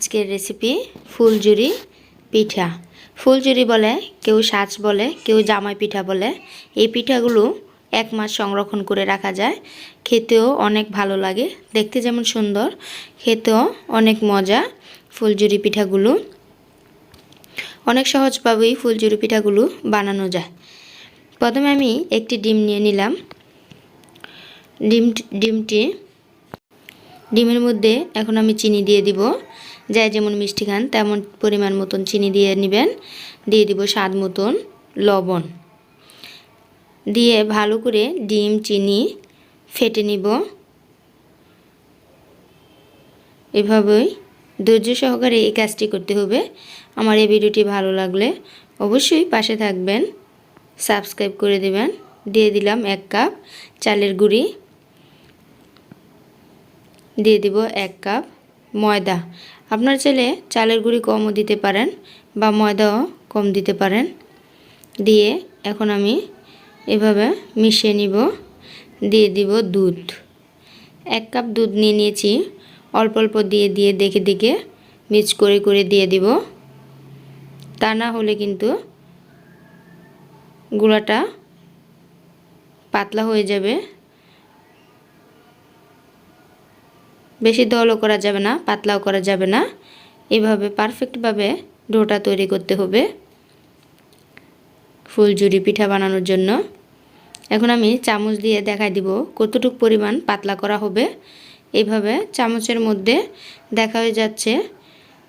আজকের রেসিপি ফুলঝুরি পিঠা। ফুলঝুরি বলে, কেউ সাজ বলে, কেউ জামাই পিঠা বলে। এই পিঠাগুলো এক মাস সংরক্ষণ করে রাখা যায়। খেতেও অনেক ভালো লাগে। দেখতে যেমন সুন্দর, খেতেও অনেক মজা ফুলঝুরি পিঠাগুলো। অনেক সহজভাবেই ফুলঝুরি পিঠাগুলো বানানো যায়। প্রথমে আমি একটি ডিম নিয়ে নিলাম। ডিম, ডিমটি, ডিমের মধ্যে এখন আমি চিনি দিয়ে দিব। যাই যেমন মিষ্টি খান, তেমন পরিমাণ মতন চিনি দিয়ে নেবেন। দিয়ে দিব স্বাদ মতন লবণ। দিয়ে ভালো করে ডিম, চিনি ফেটে নিব। এভাবেই ধৈর্য সহকারে এই কাজটি করতে হবে। আমার এই ভিডিওটি ভালো লাগলে অবশ্যই পাশে থাকবেন, সাবস্ক্রাইব করে দেবেন। দিয়ে দিলাম এক কাপ চালের গুঁড়ি। দিয়ে দিব এক কাপ ময়দা। আপনার চাইলে চালের গুঁড়ি কমও দিতে পারেন বা ময়দাও কম দিতে পারেন। দিয়ে এখন আমি এভাবে মিশিয়ে নিব। দিয়ে দিব দুধ। এক কাপ দুধ নিয়ে নিয়েছি। অল্প অল্প দিয়ে দিয়ে দেখে দেখে মিক্স করে করে দিয়ে দিব। তা না হলে কিন্তু গুঁড়াটা পাতলা হয়ে যাবে। বেশি দলও করা যাবে না, পাতলাও করা যাবে না। এভাবে পারফেক্টভাবে ডোটা তৈরি করতে হবে। ফুলঝুরি পিঠা বানানোর জন্য। এখন আমি চামচ দিয়ে দেখাই দিব কতটুক পরিমাণ পাতলা করা হবে। এভাবে চামচের মধ্যে দেখা হয়ে যাচ্ছে,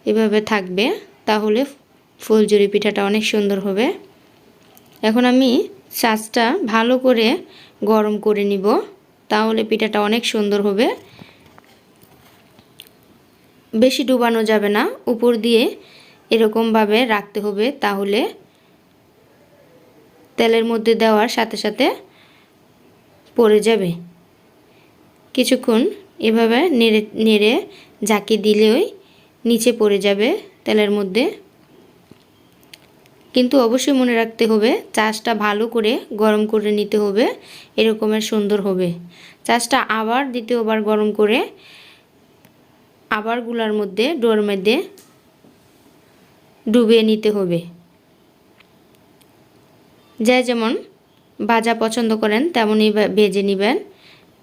এভাবে থাকবে, তাহলে ফুলঝুরি পিঠাটা অনেক সুন্দর হবে। এখন আমি চাষটা ভালো করে গরম করে নিব, তাহলে পিঠাটা অনেক সুন্দর হবে। বেশি ডুবানো যাবে না, উপর দিয়ে এরকমভাবে রাখতে হবে তাহলে তেলের মধ্যে দেওয়ার সাথে সাথে পড়ে যাবে। কিছুক্ষণ এভাবে নেড়ে নেড়ে ঝাঁকি দিলেই নিচে পড়ে যাবে তেলের মধ্যে। কিন্তু অবশ্যই মনে রাখতে হবে, চাষটা ভালো করে গরম করে নিতে হবে, এরকমের সুন্দর হবে। চাষটা আবার দ্বিতীয়বার গরম করে আবারগুলার মধ্যে ডোর মধ্যে ডুবিয়ে নিতে হবে। যা যেমন ভাজা পছন্দ করেন, তেমনই ভেজে নেবেন।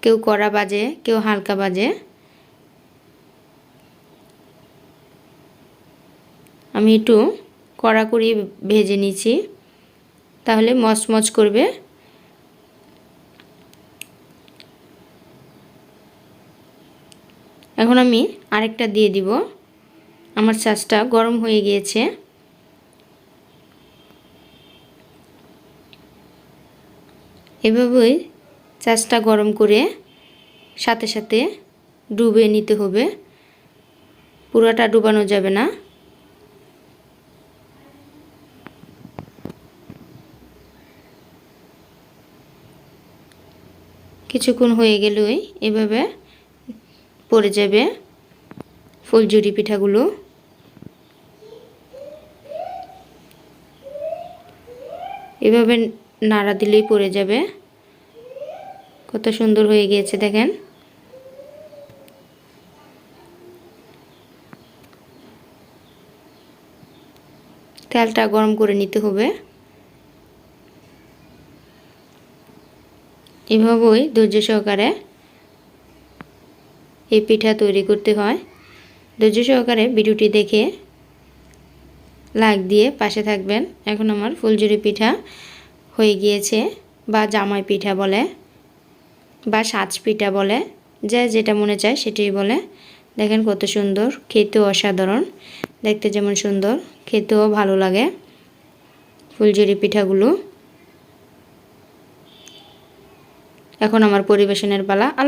কেউ কড়া বাজে, কেউ হালকা বাজে। আমি একটু কড়া করে ভেজে নিচ্ছি। তাহলে মচমচ করবে এখন আমি আরেকটা দিয়ে দিব। আমার চাষটা গরম হয়ে গিয়েছে। এভাবেই চাষটা গরম করে সাথে সাথে ডুবে নিতে হবে। পুরোটা ডুবানো যাবে না। কিছুক্ষণ হয়ে গেলেই এভাবে পড়ে যাবে ফুলঝুরি পিঠাগুলো। এভাবে নাড়া দিলেই পড়ে যাবে। কত সুন্দর হয়ে গিয়েছে, দেখেন। তেলটা গরম করে নিতে হবে। এভাবেই ধৈর্য সহকারে এই পিঠা তৈরি করতে হয়। ধৈর্য সহকারে ভিডিওটি দেখে লাইক দিয়ে পাশে থাকবেন। এখন আমার ফুলঝুরি পিঠা হয়ে গিয়েছে, বা জামাই পিঠা বলে, বা সাজ পিঠা বলে, যে যেটা মনে চায় সেটাই বলে। দেখেন কত সুন্দর, খেতেও অসাধারণ। দেখতে যেমন সুন্দর, খেতেও ভালো লাগে ফুলঝুরি পিঠাগুলো। এখন আমার পরিবেশনের পালা। আল্লাহ